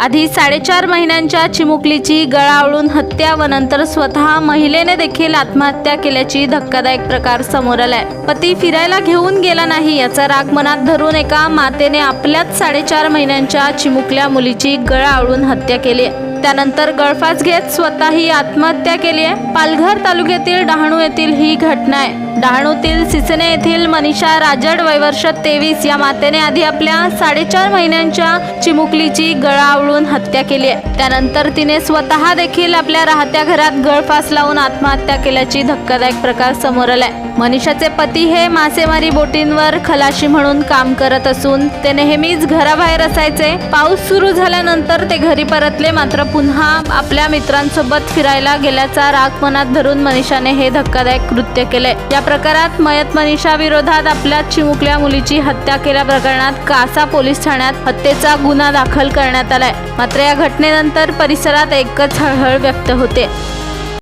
आधी साडेचार महिन्यांच्या चिमुकलीची गळावळून हत्या व नंतर स्वतः महिलेने देखील आत्महत्या केल्याची धक्कादायक प्रकार समोर आलाय. पती फिरायला घेऊन गेला नाही याचा राग मनात धरून एका मातेने आपल्याच साडेचार महिन्यांच्या चिमुकल्या मुलीची गळावळून हत्या केली. त्यानंतर गळफास घेत स्वतःही आत्महत्या केली आहे. पालघर तालुक्यातील डहाणू येथील ही घटना आहे. डहाणूतील सिसने येथील मनीषा राजड वयवर्ष तेवीस या मातेने आधी आपल्या साडेचार महिन्यांच्या चिमुकलीची गळा आवळून हत्या केली आहे. त्यानंतर तिने स्वतः देखील आपल्या राहत्या घरात गळफास लावून आत्महत्या केल्याची धक्कादायक प्रकार समोर आलाय. मनीषाचे पती हे मासेमारी बोटींवर खलाशी म्हणून काम करत असून ते नेहमीच घराबाहेर असायचे. पाऊस सुरू झाल्यानंतर ते घरी परतले मात्र पुन्हा आपल्या मित्रांसोबत फिरायला गेल्याचा राग मनात धरून मनीषाने हे धक्कादायक कृत्य केले या प्रकारात मयत मनीषा विरोधात आपल्या चिमुकल्या मुलीची हत्या केल्या प्रकरणात कासा पोलीस ठाण्यात हत्येचा गुन्हा दाखल करण्यात आलाय. मात्र या घटनेनंतर परिसरात एकच हळहळ व्यक्त होते.